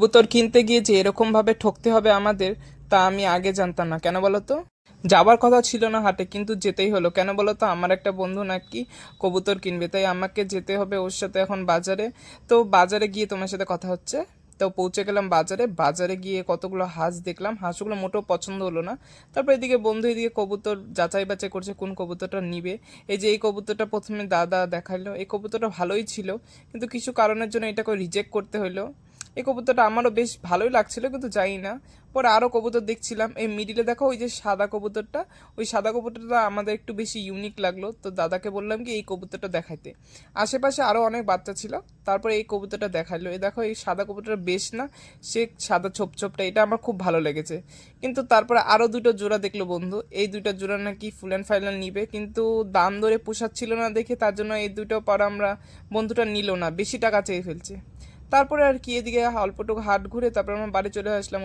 কবুতর কিনতে গিয়ে যে এরকমভাবে ঠকতে হবে আমাদের, তা আমি আগে জানতাম না। কেন বলো তো যাওয়ার কথা ছিল না হাটে, কিন্তু যেতেই হলো। কেন বলো তো আমার একটা বন্ধু নাকি কবুতর কিনবে, তাই আমাকে যেতে হবে ওর সাথে এখন বাজারে। তো বাজারে গিয়ে তোমার সাথে কথা হচ্ছে। তো পৌঁছে গেলাম বাজারে। বাজারে গিয়ে কতগুলো হাঁস দেখলাম। হাঁসগুলো মোটেও পছন্দ হলো না। তারপর এদিকে বন্ধু এদিকে কবুতর যাচাই বাছাই করছে, কোন কবুতরটা নিবে। এই যে এই কবুতরটা প্রথমে দাদা দেখাল। এই কবুতরটা ভালোই ছিল, কিন্তু কিছু কারণের জন্য এটাকে রিজেক্ট করতে হলো। এই কবুতরটা আমারও বেশ ভালোই লাগছিল, কিন্তু জানি না পরে আরও কবুতর দেখছিলাম, এই মিডিলে দেখো ওই যে সাদা কবুতরটা, ওই সাদা কবুতরটা আমাদের একটু বেশি ইউনিক লাগল, তো দাদাকে বললাম কি এই কবুতরটা দেখাইতে। আশেপাশে আরও অনেক বাচ্চা ছিল, তারপরে এই কবুতরটা দেখাইলো। এই দেখো, এই সাদা কবুতরটা বেশ না, সে সাদা ছোপ ছোপটা এটা আমার খুব ভালো লেগেছে। কিন্তু তারপরে আরও দুটো জোড়া দেখল বন্ধু, এই দুটো জোড়া নাকি ফুল অ্যান্ড ফাইনাল নিবে, কিন্তু দাম ধরে পোষাচ্ছিল না দেখে, তার জন্য এই দুটো পর আমরা বন্ধুটা নিল না, বেশি টাকা চেয়ে ফেলছে। তারপরে আর কি এদিকে অল্পটুকু হাট ঘুরে তারপর আমার বাড়ি চলে আসলাম